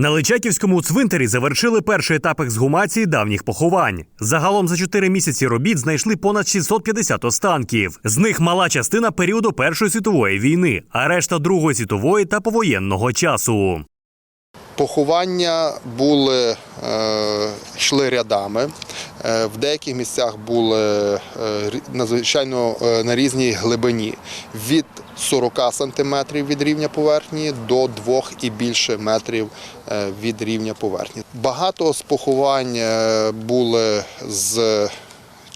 На Личаківському цвинтарі завершили перший етап ексгумації давніх поховань. Загалом за чотири місяці робіт знайшли понад 650 останків. З них мала частина періоду Першої світової війни, а решта Другої світової та повоєнного часу. Поховання були, е, йшли рядами. Е, В деяких місцях були е, надзвичайно е, на різній глибині від 40 сантиметрів від рівня поверхні до 2 і більше метрів від рівня поверхні. Багато з поховань е, були з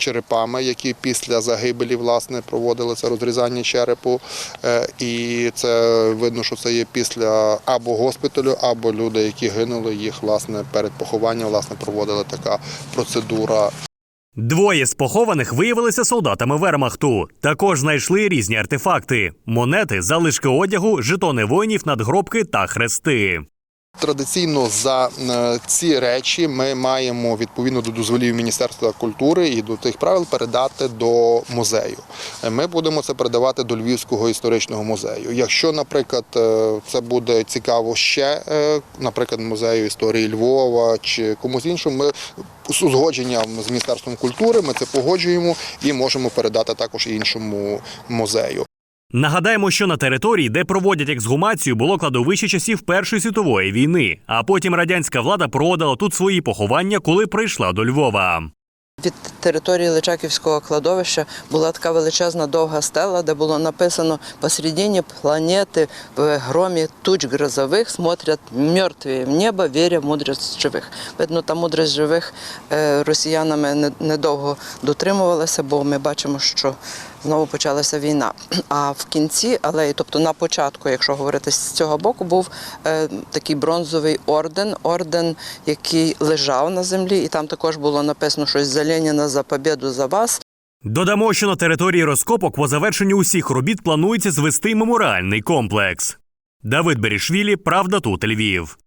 черепами, які після загибелі власне проводилося розрізання черепу. Е, І це видно, що це є після або госпіталю, або люди, які гинули, їх власне перед похованням власне проводила така процедура. Двоє з похованих виявилися солдатами Вермахту. Також знайшли різні артефакти: монети, залишки одягу, жетони воїнів, надгробки та хрести. Традиційно за е, ці речі ми маємо відповідно до дозволів Міністерства культури і до тих правил передати до музею. Е, Ми будемо це передавати до Львівського історичного музею. Якщо, наприклад, е, це буде цікаво ще, наприклад, музею історії Львова чи комусь іншому, ми з узгодженням з Міністерством культури ми це погоджуємо і можемо передати також іншому музею. Нагадаємо, що на території, де проводять ексгумацію, було кладовище часів Першої світової війни. А потім радянська влада продала тут свої поховання, коли прийшла до Львова. Від території Личаківського кладовища була така величезна довга стела, де було написано посередині планети в громі туч грозових смотрять мертві в небо, віря мудрість живих. Видно, та мудрість живих е, росіянами не- недовго дотримувалася, бо ми бачимо, що знову почалася війна. А в кінці алеї, тобто на початку, якщо говорити з цього боку, був е, такий бронзовий орден, орден, який лежав на землі, і там також було написано щось за Леніна за побіду за вас. Додамо, що на території розкопок по завершенню усіх робіт планується звести меморіальний комплекс. Давид Берішвілі, Правда тут Львів.